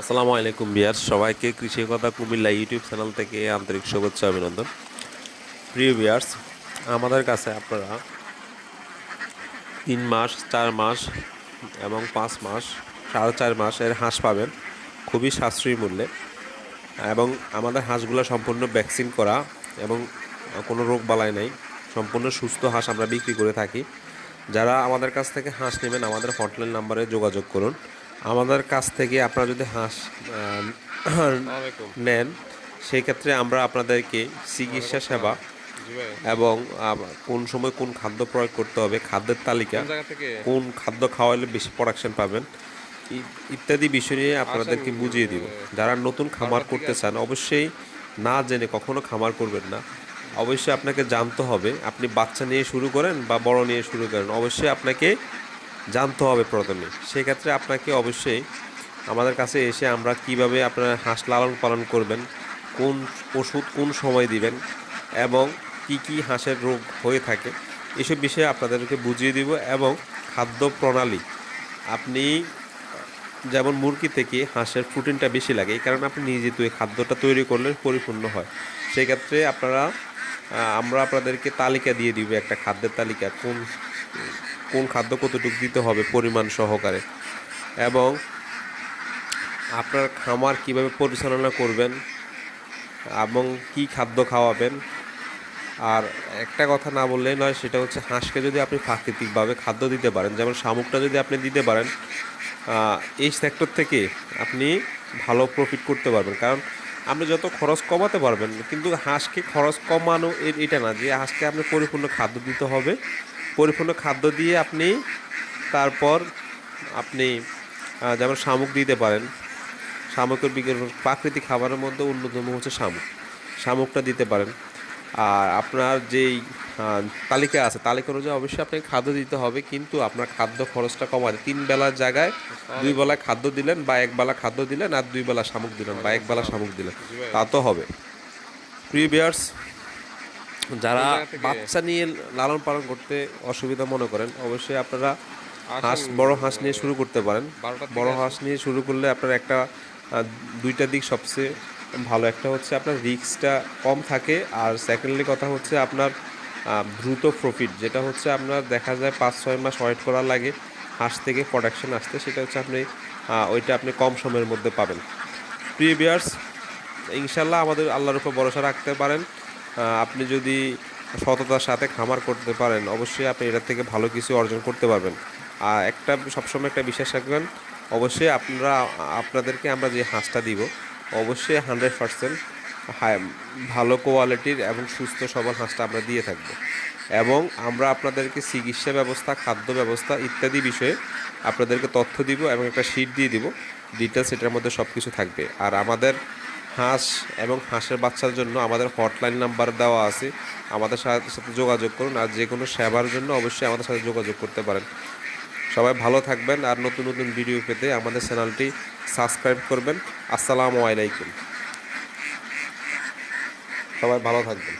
আসসালামু আলাইকুম বিয়ার সবাইকে কৃষি কথা কুমিল্লা ইউটিউব চ্যানেল থেকে আন্তরিক শুভেচ্ছা, অভিনন্দন। প্রিয় বিয়ার্স, আমাদের কাছে আপনারা তিন মাস, চার মাস এবং পাঁচ মাস, সাড়ে চার মাস এর হাঁস পাবেন, খুবই সাশ্রয়ী মূল্যে। এবং আমাদের হাঁসগুলো সম্পূর্ণ ভ্যাকসিন করা এবং কোনো রোগ বালাই নেই, সম্পূর্ণ সুস্থ হাঁস আমরা বিক্রি করে থাকি। যারা আমাদের কাছ থেকে হাঁস নেবেন, আমাদের হটলাইন নাম্বারে যোগাযোগ করুন। আমাদের কাছ থেকে আপনারা যদি হাঁস নেন সেই ক্ষেত্রে আমরা আপনাদেরকে চিকিৎসা সেবা এবং কোন সময় কোন খাদ্য প্রয়োগ করতে হবে খাদ্যের তালিকা কোন খাদ্য খাওয়ালে বেশি প্রোডাকশন পাবেন ইত্যাদি বিষয় নিয়ে আপনাদেরকে বুঝিয়ে দিব। যারা নতুন খামার করতে চান অবশ্যই না জেনে কখনো খামার করবেন না। অবশ্যই আপনাকে জানতে হবে আপনি বাচ্চা নিয়ে শুরু করেন বা বড় নিয়ে শুরু করেন। অবশ্যই আপনাকে জানতে হবে প্রথমে। সেক্ষেত্রে আপনাকে অবশ্যই আমাদের কাছে এসে আমরা কীভাবে আপনার হাঁস লালন পালন করবেন, কোন ওষুধ কোন সময় দিবেন এবং কি কি হাঁসের রোগ হয়ে থাকে, এসব বিষয়ে আপনাদেরকে বুঝিয়ে দিব এবং খাদ্য প্রণালী। আপনি, যেমন মুরগি থেকে হাঁসের প্রোটিনটা বেশি লাগে, এই কারণে আপনি নিজে তৈরি খাদ্যটা তৈরি করলে পরিপূর্ণ হয়। সেক্ষেত্রে আপনারা আমরা আপনাদেরকে তালিকা দিয়ে দিব একটা খাদ্যের তালিকা, কোন কোন খাদ্য কতটুকু দিতে হবে পরিমাণ সহকারে? এবং আপনার খামার কীভাবে পরিচালনা করবেন এবং কি খাদ্য খাওয়াবেন? আর একটা কথা না বললেই নয়, সেটা হচ্ছে হাঁসকে যদি আপনি প্রাকৃতিকভাবে খাদ্য দিতে পারেন, যেমন শামুকটা যদি আপনি দিতে পারেন এই সেক্টর থেকে আপনি ভালো প্রফিট করতে পারবেন। কারণ আপনি যত খরচ কমাতে পারবেন, কিন্তু হাঁসকে খরচ কমানো এটা না যে হাঁসকে আপনি পরিপূর্ণ খাদ্য দিতে হবে পরিপূর্ণ খাদ্য দিয়ে আপনি তারপর আপনি যেমন শামুক দিতে পারেন। শামুকের বিকল্প প্রাকৃতিক খাবারের মধ্যে অন্যতম হচ্ছে শামুক। শামুকটা দিতে পারেন। আর আপনার যেই তালিকা আছে, তালিকা অনুযায়ী অবশ্যই আপনাকে খাদ্য দিতে হবে, কিন্তু আপনার খাদ্য খরচটা কমাতে। তিন বেলার জায়গায় দুই বেলা খাদ্য দিলেন বা এক বেলা খাদ্য দিলেন আর দুই বেলা শামুক দিলেন বা এক বেলা শামুক দিলেন। তা তো হবে। প্রিভিয়ার্স যারা বাচ্চা নিয়ে লালন পালন করতে অসুবিধা মনে করেন অবশ্যই আপনারা হাঁস বড় হাঁস নিয়ে শুরু করতে পারেন। বড় হাঁস নিয়ে শুরু করলে আপনার একটা দুইটা দিক সবচেয়ে ভালো। একটা হচ্ছে আপনার রিস্কটা কম থাকে আর সেকেন্ডলি কথা হচ্ছে আপনার দ্রুত প্রফিট যেটা হচ্ছে আপনার দেখা যায় পাঁচ ছয় মাস ওয়েট করা লাগে হাঁস থেকে প্রোডাকশন আসতে সেটা হচ্ছে আপনি ওইটা আপনি কম সময়ের মধ্যে পাবেন। প্রিয় বিয়ার্স ইনশাল্লাহ আমাদের আল্লাহর উপর ভরসা রাখতে পারেন। আপনি যদি সততার সাথে খামার করতে পারেন, অবশ্যই আপনি এটার থেকে ভালো কিছু অর্জন করতে পারবেন। আর একটা, সবসময় একটা বিশ্বাস রাখবেন, অবশ্যই আপনারা, আপনাদেরকে আমরা যে হাঁসটা দিব, অবশ্যই হান্ড্রেড পার্সেন্ট ভালো কোয়ালিটির এবং সুস্থ সবল হাঁসটা আমরা দিয়ে থাকব। এবং আমরা আপনাদেরকে চিকিৎসা ব্যবস্থা, খাদ্য ব্যবস্থা ইত্যাদি বিষয়ে আপনাদেরকে তথ্য দিব এবং একটা শিট দিয়ে দিব। ডিটেলস এটার মধ্যে সব কিছু থাকবে। আর আমাদের হাঁস এবং হাঁসের বাচ্চার জন্য আমাদের হটলাইন নাম্বার দেওয়া আছে। আমাদের সাথে যোগাযোগ করুন আর যে কোনো সেবার জন্য অবশ্যই আমাদের সাথে যোগাযোগ করতে পারেন। সবাই ভালো থাকবেন আর নতুন নতুন ভিডিও পেতে আমাদের চ্যানেলটি সাবস্ক্রাইব করবেন। আসসালামু আলাইকুম। সবাই ভালো থাকবেন।